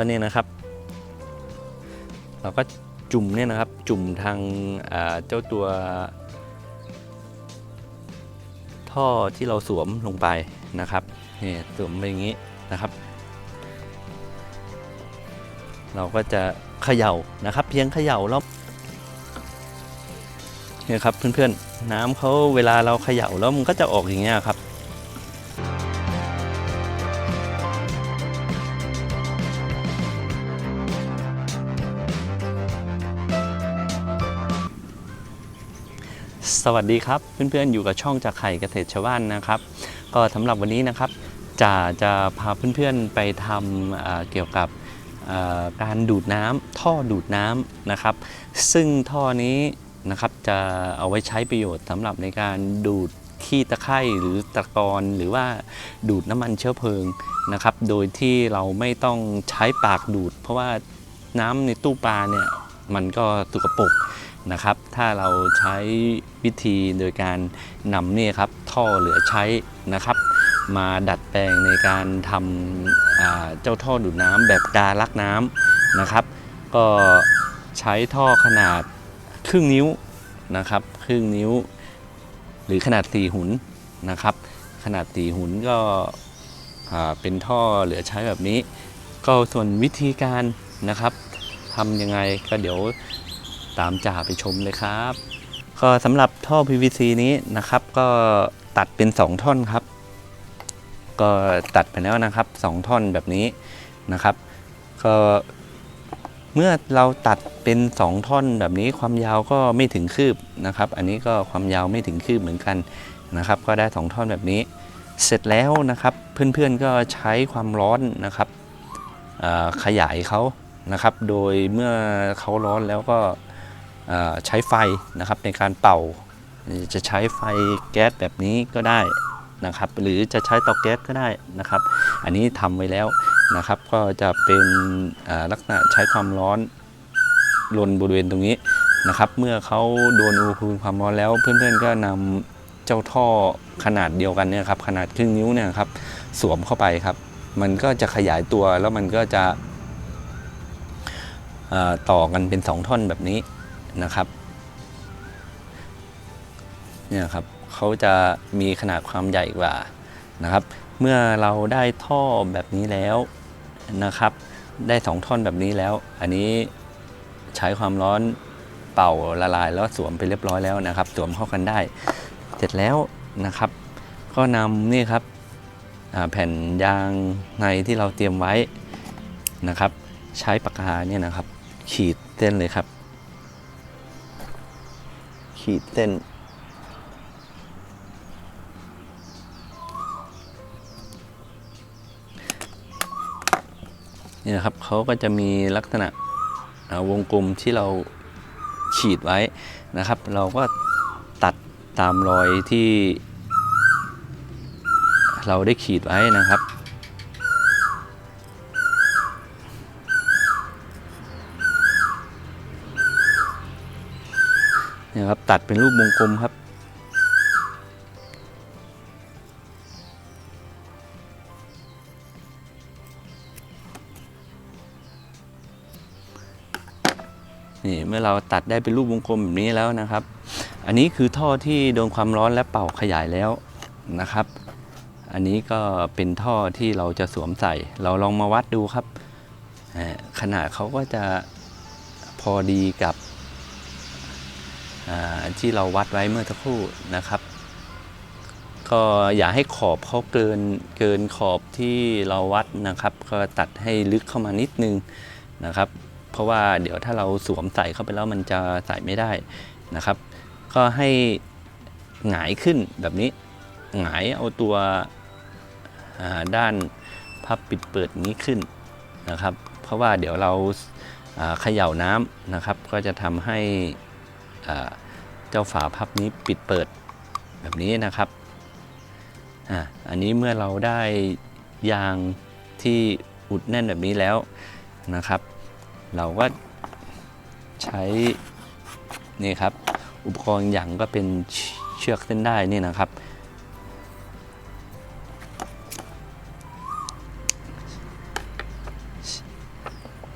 ก็เนี่ยนะครับ เราก็จุ่มเนี่ยนะครับจุ่มทางเจ้าตัว ท่อที่เราสวมลงไปนะครับนี่สวมไปอย่างนี้นะครับ เราก็จะเขย่านะครับ เพียงเขย่าแล้วเนี่ยครับเพื่อนๆ น้ำเขาเวลาเราเขย่าแล้วมันก็จะออกอย่างเงี้ยครับ สวัสดีครับ เพื่อนๆอยู่กับช่องจากไข่เกษตรชาวบ้านนะครับ ก็สำหรับวันนี้นะครับจะจะพาเพื่อนๆไปทำเกี่ยวกับการดูดน้ำท่อดูดน้ำนะครับ ซึ่งท่อนี้นะครับจะเอาไว้ใช้ประโยชน์สำหรับในการดูดขี้ตะไคร่หรือตะกอนหรือว่าดูดน้ำมันเชื้อเพลิงนะครับ โดยที่เราไม่ต้องใช้ปากดูด เพราะว่าน้ำในตู้ปลาเนี่ยมันก็สกปรก นะครับ ถ้าเราใช้วิธีโดยการนำเนี่ยครับท่อเหลือใช้นะครับ มาดัดแปลงในการทำเจ้าท่อดูดน้ำแบบกาลักน้ำนะครับ ก็ใช้ท่อขนาดครึ่งนิ้วนะครับ ครึ่งนิ้ว หรือขนาดสี่หุนนะครับ ขนาดสี่หุนก็เป็นท่อเหลือใช้แบบนี้ ก็ส่วนวิธีการนะครับทำยังไงก็เดี๋ยว ตามจ่าไปชมเลยครับก็สำหรับท่อ PVC นี้นะครับ ก็ตัดเป็น 2 ท่อนครับ ก็ตัดไปแล้วนะครับ 2 ท่อนแบบนี้นะครับ ก็เมื่อเราตัดเป็น 2 ท่อนแบบนี้ความยาวก็ไม่ถึงคืบนะครับ อันนี้ก็ความยาวไม่ถึงคืบเหมือนกันนะครับ ก็ได้ 2 ท่อนแบบนี้ เสร็จแล้วนะครับ เพื่อนๆก็ใช้ความร้อนนะครับขยายเขานะครับ โดยเมื่อเขาร้อนแล้วก็ ใช้ไฟนะครับในการเป่า จะใช้ไฟแก๊สแบบนี้ก็ได้นะครับหรือจะใช้เตาแก๊สก็ได้นะครับ อันนี้ทำไว้แล้วนะครับก็จะเป็นลักษณะใช้ความร้อนลนบริเวณตรงนี้นะครับเมื่อเขาโดนอุณหภูมิความร้อนแล้วเพื่อนๆก็นำเจ้าท่อขนาดเดียวกันเนี่ยครับขนาดครึ่งนิ้วเนี่ยครับสวมเข้าไปครับ มันก็จะขยายตัวแล้วมันก็จะต่อกันเป็นสองท่อนแบบนี้ นะครับเนี่ยครับเขาจะมีขนาดความใหญ่กว่านะครับ เมื่อเราได้ท่อแบบนี้แล้วนะครับ ได้สองท่อนแบบนี้แล้ว อันนี้ใช้ความร้อนเป่าละลายแล้วสวมไปเรียบร้อยแล้วนะครับ สวมเข้ากันได้ เสร็จแล้วนะครับ ก็นำนี่ครับแผ่นยางในที่เราเตรียมไว้นะครับ ใช้ปากกาเนี่ยนะครับ ขีดเส้นเลยครับ ขีดเส้น นี่นะครับเขาก็จะมีลักษณะวงกลมที่เราขีดไว้นะครับ เราก็ตัดตามรอยที่ เราได้ขีดไว้นะครับ นี่ยครับตัดเป็นรูปวงกลมครับ นี่เมื่อเราตัดได้เป็นรูปวงกลมแบบนี้แล้วนะครับ อันนี้คือท่อที่โดนความร้อนและเป่าขยายแล้วนะครับ อันนี้ก็เป็นท่อที่เราจะสวมใส่ เราลองมาวัดดูครับขนาดเขาก็จะพอดีกับ ที่เราวัดไว้เมื่อสักครู่นะครับ ก็อย่าให้ขอบเขาเกินเกินขอบที่เราวัดนะครับ ก็ตัดให้ลึกเข้ามานิดนึงนะครับ เพราะว่าเดี๋ยวถ้าเราสวมใส่เข้าไปแล้วมันจะใส่ไม่ได้นะครับ ก็ให้หงายขึ้นแบบนี้หงายเอาตัวด้านพับปิดเปิดนี้ขึ้นนะครับ เพราะว่าเดี๋ยวเราเขย่าน้ำนะครับ ก็จะทำให้ เจ้าฝาพับนี้ปิดเปิดแบบนี้นะครับอ่าอันนี้เมื่อเราได้ยางที่อุดแน่นแบบนี้แล้วนะครับ เราก็ใช้นี่ครับอุปกรณ์อย่างก็เป็นเชือกเส้นได้นี่นะครับ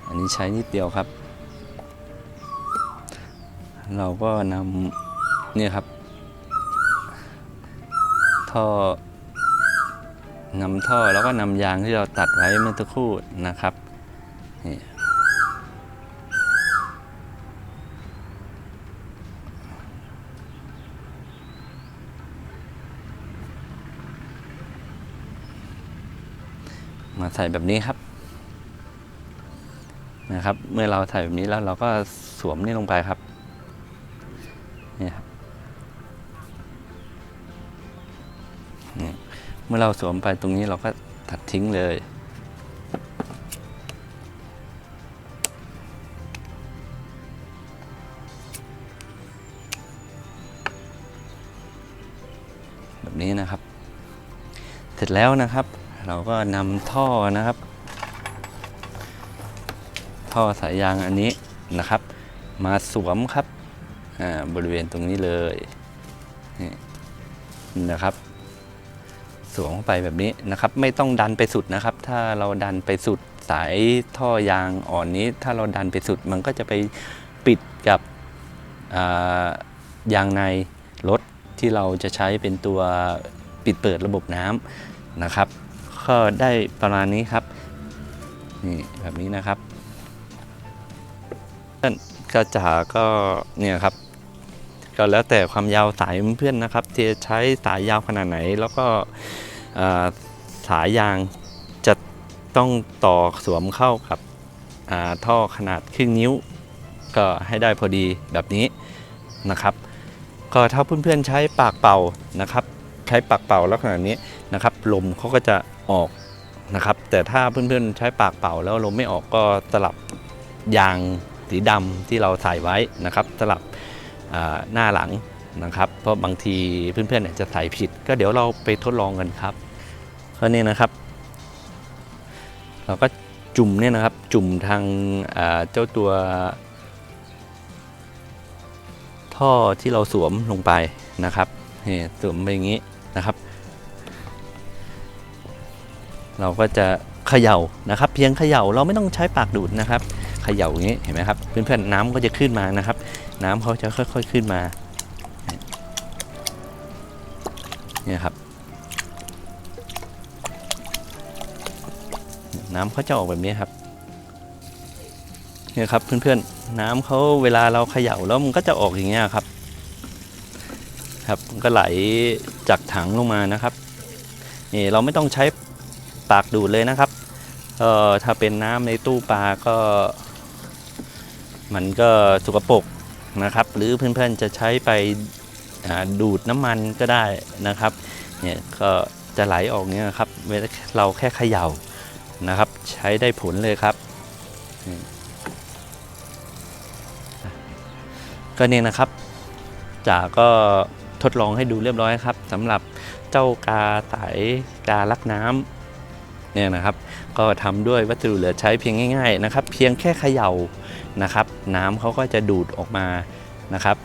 อันนี้ใช้นิดเดียวครับ เราก็นำเนี่ยครับ ท่อนำท่อแล้วก็นำยางที่เราตัดไว้เมื่อสักครู่นะครับนี่มาใส่แบบนี้ครับนะครับ เมื่อเราใส่แบบนี้แล้วเราก็สวมนี่ลงไปครับ มื่อเราสวมไปตรงนี้เราก็ตัดทิ้งเลย แบบนี้นะครับ เสร็จแล้วนะครับ เราก็นำท่อนะครับ ท่อสายยางอันนี้นะครับ มาสวมครับบริเวณตรงนี้เลยนี่นะครับ สวมเข้าไปแบบนี้นะครับ ไม่ต้องดันไปสุดนะครับ ถ้าเราดันไปสุดสายท่อยางอ่อนนี้ ถ้าเราดันไปสุดมันก็จะไปปิดกับายางในรถที่เราจะใช้เป็นตัวปิดเปิดระบบน้ำนะครับ ก็ได้ประมาณนี้ครับนี่แบบนี้นะครับกระจาก็เนี่ยครับ ก็แล้วแต่ความยาวสายเพื่อนนะครับที่จะใช้สายยาวขนาดไหน แล้วก็สายยางจะต้องต่อสวมเข้ากับท่อขนาดครึ่งนิ้ว ก็ให้ได้พอดีแบบนี้นะครับ ก็ถ้าเพื่อนๆใช้ปากเป่านะครับ ใช้ปากเป่าลักษณะนี้นะครับลมเขาก็จะออกนะครับ แต่ถ้าเพื่อนๆใช้ปากเป่าแล้วลมไม่ออกก็สลับยางสีดำที่เราใส่ไว้นะครับ สลับ หน้าหลังนะครับ เพราะบางทีเพื่อนๆเนี่ยจะใส่ผิด ก็เดี๋ยวเราไปทดลองกันครับก็นี่นะครับ เราก็จุ่มเนี่ยนะครับจุ่มทางเจ้าตัว ท่อที่เราสวมลงไปนะครับนี่สวมไปอย่างนี้นะครับ เราก็จะเขย่านะครับ เพียงเขย่าเราไม่ต้องใช้ปากดูดนะครับเขย่าอย่างนี้เห็นไหมครับเพื่อนๆน้ำก็จะขึ้นมานะครับ น้ำเขาจะค่อย ๆขึ้นมา เนี่ยครับ น้ำเขาจะออกแบบนี้ครับ เนี่ยครับเพื่อนๆ น้ำเขาเวลาเราเขย่าแล้วมันก็จะออกอย่างเงี้ยครับ ครับก็ไหลจากถังลงมานะครับนี่เราไม่ต้องใช้ปากดูดเลยนะครับ เอ่อถ้าเป็นน้ำในตู้ปลาก็ มันก็สกปรก นะครับ หรือเพื่อนๆจะใช้ไปดูดน้ำมันก็ได้นะครับเนี่ยก็จะไหลออกเนี่ยครับเวลาเราแค่เขย่านะครับ ใช้ได้ผลเลยครับ ก็เนี่ยนะครับจากก็ทดลองให้ดูเรียบร้อยครับสำหรับเจ้ากาสายกาลักน้ำ เนี่ยนะครับ ก็ทำด้วยวัสดุเหลือใช้เพียงง่าย ๆนะครับ เพียงแค่เขย่านะครับ น้ำเขาก็จะดูดออกมานะครับ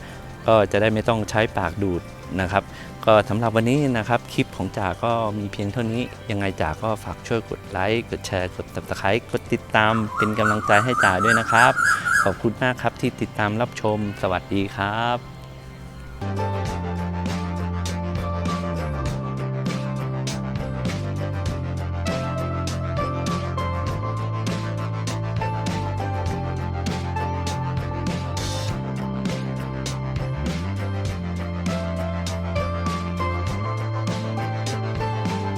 ก็จะได้ไม่ต้องใช้ปากดูดนะครับ ก็สำหรับวันนี้นะครับคลิปของจ่าก็มีเพียงเท่านี้ ยังไงจ่าก็ฝากช่วยกดไลค์กดแชร์กด subscribe กดติดตามเป็นกำลังใจให้จ่าด้วยนะครับ ขอบคุณมากครับที่ติดตามรับชมสวัสดีครับ